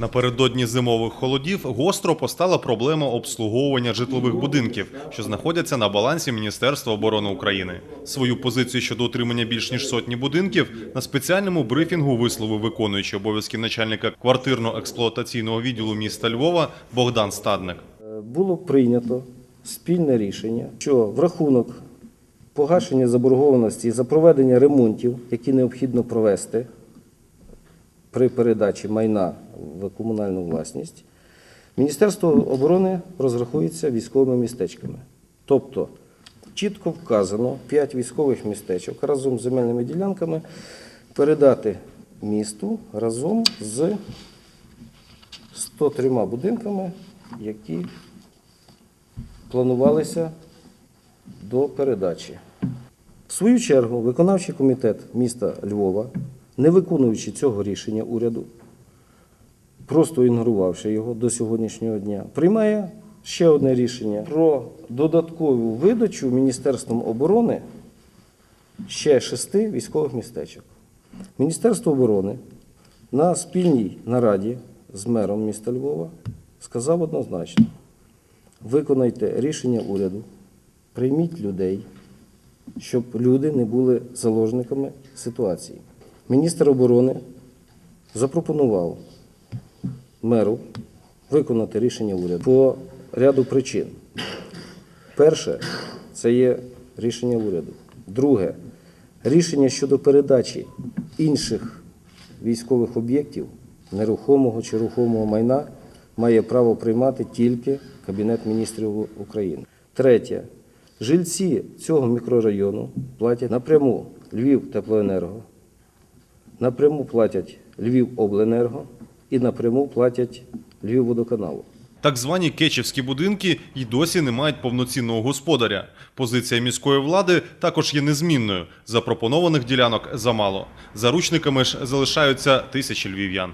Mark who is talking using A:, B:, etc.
A: Напередодні зимових холодів гостро постала проблема обслуговування житлових будинків, що знаходяться на балансі Міністерства оборони України. Свою позицію щодо утримання більш ніж сотні будинків на спеціальному брифінгу висловив виконуючий обов'язки начальника квартирно-експлуатаційного відділу міста Львова Богдан Стадник.
B: Було прийнято спільне рішення, що в рахунок погашення заборгованості за проведення ремонтів, які необхідно провести при передачі майна в комунальну власність, Міністерство оборони розрахується військовими містечками. Тобто чітко вказано 5 військових містечок разом з земельними ділянками передати місту разом з 103 будинками, які планувалися до передачі. В свою чергу, виконавчий комітет міста Львова, не виконуючи цього рішення уряду, просто ігнорувавши його до сьогоднішнього дня, приймає ще одне рішення про додаткову видачу Міністерством оборони ще шести військових містечок. Міністерство оборони на спільній нараді з мером міста Львова сказав однозначно: виконайте рішення уряду, прийміть людей, щоб люди не були заложниками ситуації. Міністр оборони запропонував меру виконати рішення уряду по ряду причин. Перше, це є рішення уряду. Друге, рішення щодо передачі інших військових об'єктів, нерухомого чи рухомого майна, має право приймати тільки Кабінет міністрів України. Третє, жильці цього мікрорайону платять напряму Львів Теплоенерго, напряму платять Львів Обленерго і напряму платять Львів Водоканалу.
A: Так звані кечівські будинки й досі не мають повноцінного господаря. Позиція міської влади також є незмінною. Запропонованих ділянок замало. Заручниками ж залишаються тисячі львів'ян.